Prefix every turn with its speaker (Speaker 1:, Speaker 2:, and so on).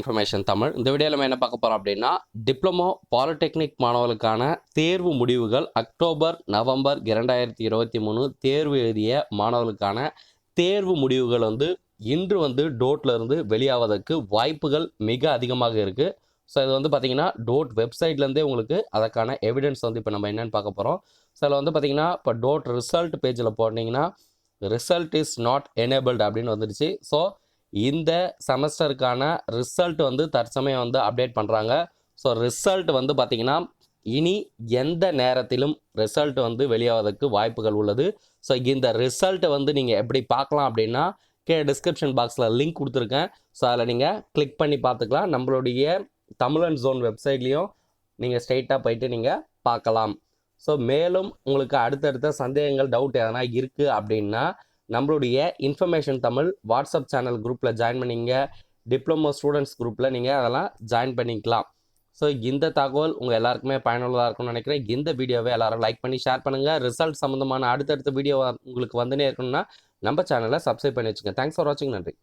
Speaker 1: Information Tamil. இந்த வீடியோவில் நம்ம என்ன பார்க்க போகிறோம் அப்படின்னா டிப்ளமோ பாலிடெக்னிக் மாணவர்களுக்கான தேர்வு முடிவுகள் அக்டோபர் நவம்பர் இரண்டாயிரத்தி இருபத்தி மூணு தேர்வு எழுதிய மாணவர்களுக்கான தேர்வு முடிவுகள் வந்து இன்று வந்து டோட்லேருந்து வெளியாவதற்கு வாய்ப்புகள் மிக அதிகமாக இருக்குது ஸோ இது வந்து பார்த்தீங்கன்னா டோட் வெப்சைட்லேருந்தே உங்களுக்கு அதற்கான எவிடன்ஸ் வந்து இப்போ நம்ம என்னென்னு பார்க்க போகிறோம் ஸோ அதில் வந்து பார்த்தீங்கன்னா இப்போ டோட் ரிசல்ட் பேஜில் போனீங்கன்னா ரிசல்ட் இஸ் நாட் எனேபிள்டு அப்படின்னு வந்துடுச்சு ஸோ இந்த செமஸ்டருக்கான ரிசல்ட் வந்து தற்சமயம் வந்து அப்டேட் பண்ணுறாங்க ஸோ ரிசல்ட் வந்து பார்த்திங்கன்னா இனி எந்த நேரத்திலும் ரிசல்ட் வந்து வெளியாவதற்கு வாய்ப்புகள் உள்ளது. ஸோ இந்த ரிசல்ட்டை வந்து நீங்கள் எப்படி பார்க்கலாம் அப்படின்னா கே டிஸ்கிரிப்ஷன் பாக்ஸில் லிங்க் கொடுத்துருக்கேன். ஸோ அதில் நீங்கள் கிளிக் பண்ணி பார்த்துக்கலாம் நம்மளுடைய தமிழன் ஜோன் வெப்சைட்லேயும் நீங்கள் ஸ்ட்ரெயிட்டாக போயிட்டு நீங்கள் பார்க்கலாம் ஸோ மேலும் உங்களுக்கு அடுத்தடுத்த சந்தேகங்கள் டவுட் எதனா இருக்குது அப்படின்னா நம்மளுடைய இன்ஃபர்மேஷன் தமிழ் வாட்ஸ்அப் சேனல் குரூப்பில் ஜாயின் பண்ணிங்க. டிப்ளமோ ஸ்டூடெண்ட்ஸ் குரூப்பில் நீங்கள் அதெல்லாம் ஜாயின் பண்ணிக்கலாம். ஸோ இந்த தகவல் உங்கள் எல்லாருக்குமே பயனுள்ளதாக இருக்கும்னு நினைக்கிறேன். இந்த வீடியோவை எல்லாரும் லைக் பண்ணி ஷேர் பண்ணுங்கள் ரிசல்ட் சம்மந்தமான அடுத்தடுத்த வீடியோ உங்களுக்கு வந்துனே இருக்கணும்னா நம்ம சேனலை சப்ஸ்கிரைப் பண்ணி வச்சுங்க தேங்க்ஸ் ஃபார் வாட்சிங் நன்றி.